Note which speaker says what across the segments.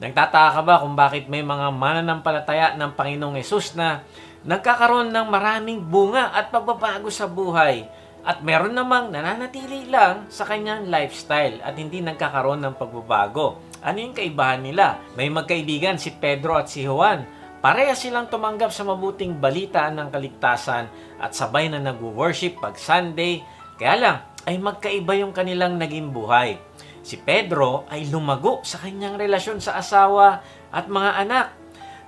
Speaker 1: Nagtataka ka ba kung bakit may mga mananampalataya ng Panginoong Yesus na nagkakaroon ng maraming bunga at pagbabago sa buhay at meron namang nananatili lang sa kanyang lifestyle at hindi nagkakaroon ng pagbabago. Ano yung kaibahan nila? May magkaibigan si Pedro at si Juan. Pareha silang tumanggap sa mabuting balita ng kaligtasan at sabay na nag-worship pag Sunday. Kaya lang, ay magkaiba yung kanilang naging buhay. Si Pedro ay lumago sa kanyang relasyon sa asawa at mga anak.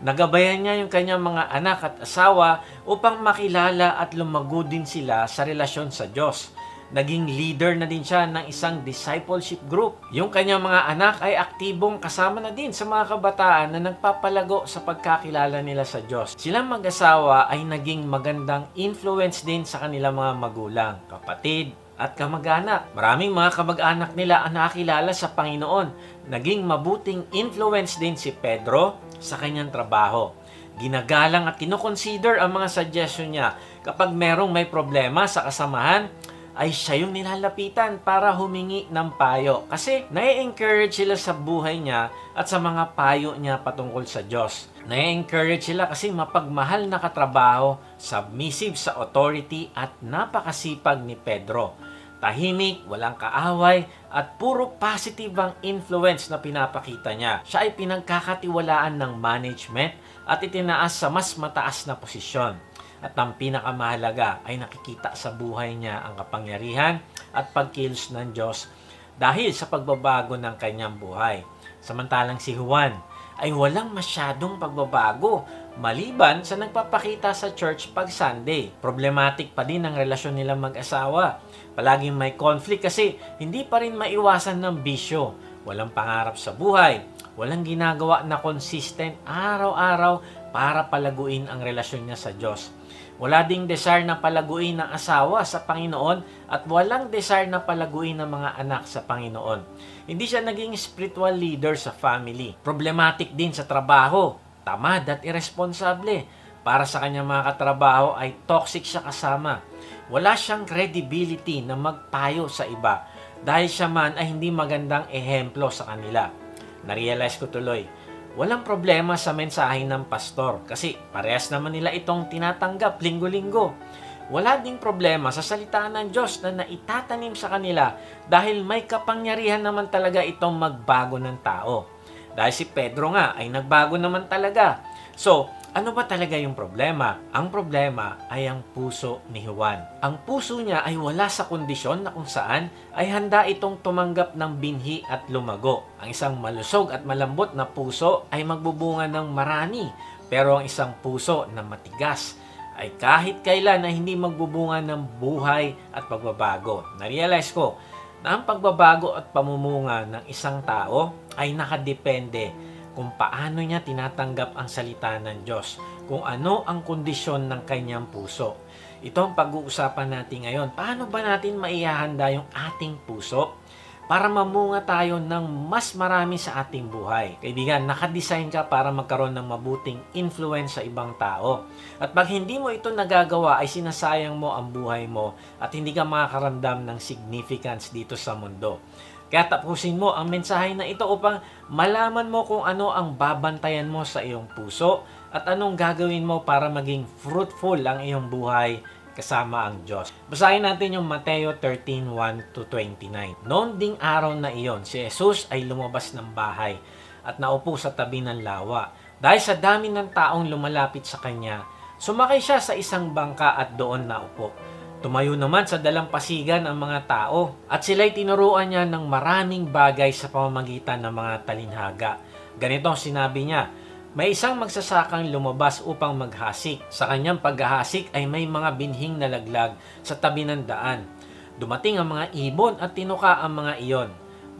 Speaker 1: Nagabayan niya yung kanyang mga anak at asawa upang makilala at lumago din sila sa relasyon sa Diyos. Naging leader na din siya ng isang discipleship group. Yung kanyang mga anak ay aktibong kasama na din sa mga kabataan na nagpapalago sa pagkakilala nila sa Diyos. Silang mag-asawa ay naging magandang influence din sa kanilang mga magulang, kapatid, at kamag-anak. Maraming mga kamag-anak nila ang nakakilala sa Panginoon. Naging mabuting influence din si Pedro sa kanyang trabaho. Ginagalang at kinoconsider ang mga suggestion niya. Kapag merong may problema sa kasamahan, ay siya yung nilalapitan para humingi ng payo. Kasi nai-encourage sila sa buhay niya at sa mga payo niya patungkol sa Diyos. Nai-encourage sila kasi mapagmahal na katrabaho, submissive sa authority at napakasipag ni Pedro. Tahimik, walang kaaway, at puro positive ang influence na pinapakita niya. Siya ay pinagkakatiwalaan ng management at itinaas sa mas mataas na posisyon. At ang pinakamahalaga ay nakikita sa buhay niya ang kapangyarihan at pagkilos ng Diyos dahil sa pagbabago ng kanyang buhay. Samantalang si Juan ay walang masyadong pagbabago maliban sa nagpapakita sa church pag Sunday. Problematic pa din ang relasyon nilang mag-asawa. Palaging may conflict kasi hindi pa rin maiwasan ng bisyo. Walang pangarap sa buhay. Walang ginagawa na consistent araw-araw para palaguin ang relasyon niya sa Diyos. Wala ding desire na palaguin ng asawa sa Panginoon at walang desire na palaguin ng mga anak sa Panginoon. Hindi siya naging spiritual leader sa family. Problematic din sa trabaho, tamad at irresponsable. Para sa kanyang mga katrabaho ay toxic siya kasama. Wala siyang credibility na magpayo sa iba dahil siya man ay hindi magandang ehemplo sa kanila. Narealize ko tuloy, Walang problema sa mensahe ng pastor kasi parehas naman nila itong tinatanggap linggo-linggo. Wala ding problema sa salita ng Diyos na naitatanim sa kanila dahil may kapangyarihan naman talaga itong magbago ng tao. Dahil si Pedro nga ay nagbago naman talaga. So, ano ba talaga yung problema? Ang problema ay ang puso ni Juan. Ang puso niya ay wala sa kondisyon na kung saan ay handa itong tumanggap ng binhi at lumago. Ang isang malusog at malambot na puso ay magbubunga ng marami. Pero ang isang puso na matigas ay kahit kailan na hindi magbubunga ng buhay at pagbabago. Narealize ko na ang pagbabago at pamumunga ng isang tao ay nakadepende kung paano niya tinatanggap ang salita ng Diyos, kung ano ang kondisyon ng kanyang puso. Ito ang pag-uusapan natin ngayon. Paano ba natin maihahanda yung ating puso para mamunga tayo ng mas marami sa ating buhay? Kaibigan, nakadesign ka para magkaroon ng mabuting influence sa ibang tao. At pag hindi mo ito nagagawa, ay sinasayang mo ang buhay mo at hindi ka makakaramdam ng significance dito sa mundo. Kaya tapusin mo ang mensahe na ito upang malaman mo kung ano ang babantayan mo sa iyong puso at anong gagawin mo para maging fruitful ang iyong buhay kasama ang Diyos. Basahin natin yung Mateo 13:1 to 29. Noon ding araw na iyon, si Jesus ay lumabas ng bahay at naupo sa tabi ng lawa. Dahil sa dami ng taong lumalapit sa kanya, sumakay siya sa isang bangka at doon naupo. Tumayo naman sa dalampasigan ang mga tao at sila'y tinuruan niya ng maraming bagay sa pamamagitan ng mga talinhaga. Ganito ang sinabi niya, may isang magsasakang lumabas upang maghasik. Sa kanyang paghahasik ay may mga binhing nalaglag sa tabi ng daan. Dumating ang mga ibon at tinuka ang mga iyon.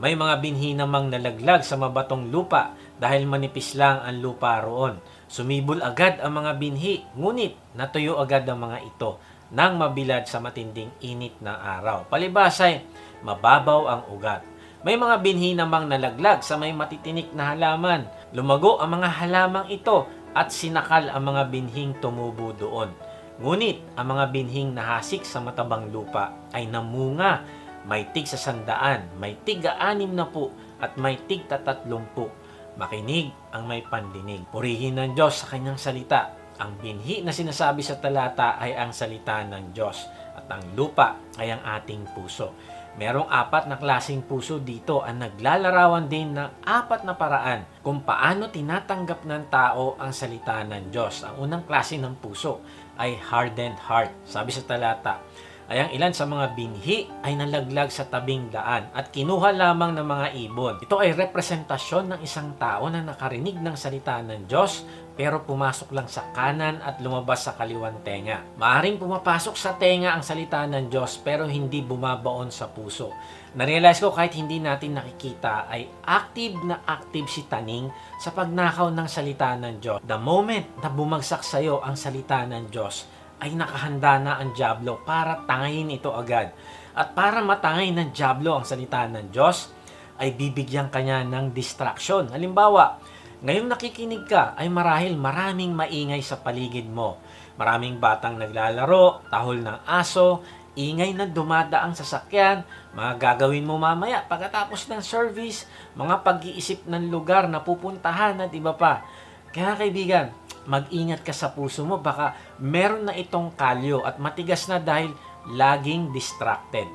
Speaker 1: May mga binhi namang nalaglag sa mabatong lupa dahil manipis lang ang lupa roon. Sumibol agad ang mga binhi, ngunit natuyo agad ang mga ito nang mabilad sa matinding init ng araw. Palibasay, mababaw ang ugat. May mga binhi namang nalaglag sa may matitinik na halaman. Lumago ang mga halamang ito at sinakal ang mga binhing tumubo doon. Ngunit ang mga binhing nahasik sa matabang lupa ay namunga. May tig sa sandaan, may tig anim na po at may tig tatatlong po. Makinig ang may pandinig. Purihin ng Diyos sa kanyang salita. Ang binhi na sinasabi sa talata ay ang salita ng Diyos at ang lupa ay ang ating puso. Merong apat na klasing puso dito ang naglalarawan din ng apat na paraan kung paano tinatanggap ng tao ang salita ng Diyos. Ang unang klase ng puso ay hardened heart. Sabi sa talata, ay ang ilan sa mga binhi ay nalaglag sa tabing daan at kinuha lamang ng mga ibon. Ito ay representasyon ng isang tao na nakarinig ng salita ng Diyos pero pumasok lang sa kanan at lumabas sa kaliwang tenga. Maaring pumapasok sa tenga ang salita ng Diyos pero hindi bumabaon sa puso. Narealize ko kahit hindi natin nakikita ay active na active si Taning sa pagnakaw ng salita ng Diyos. The moment na bumagsak sa iyo ang salita ng Diyos, ay nakahanda na ang Diablo para tangayin ito agad. At para matangay ng Diablo ang salita ng Diyos, ay bibigyan kanya ng distraction. Halimbawa, ngayong nakikinig ka ay marahil maraming maingay sa paligid mo. Maraming batang naglalaro, tahol ng aso, ingay na dumadaang sasakyan, mga gagawin mo mamaya pagkatapos ng service, mga pag-iisip ng lugar na pupuntahan at iba pa. Kaya kaibigan, mag-ingat ka sa puso mo baka meron na itong kalyo at matigas na dahil laging distracted.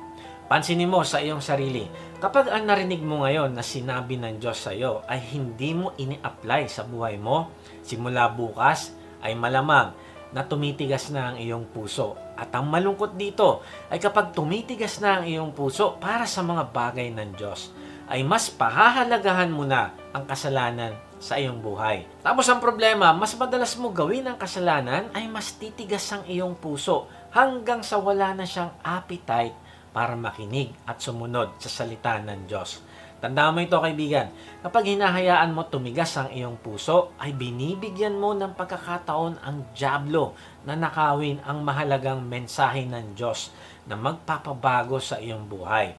Speaker 1: Pansinin mo sa iyong sarili, kapag ang narinig mo ngayon na sinabi ng Diyos sa iyo ay hindi mo ini-apply sa buhay mo, simula bukas ay malamang na tumitigas na ang iyong puso. At ang malungkot dito ay kapag tumitigas na ang iyong puso para sa mga bagay ng Diyos, ay mas pahahalagahan mo na ang kasalanan sa iyong buhay. Tapos ang problema, mas madalas mo gawin ang kasalanan ay mas titigas ang iyong puso hanggang sa wala na siyang appetite para makinig at sumunod sa salita ng Diyos. Tandaan mo ito kaibigan, kapag hinahayaan mo tumigas ang iyong puso, ay binibigyan mo ng pagkakataon ang Diablo na nakawin ang mahalagang mensahe ng Diyos na magpapabago sa iyong buhay.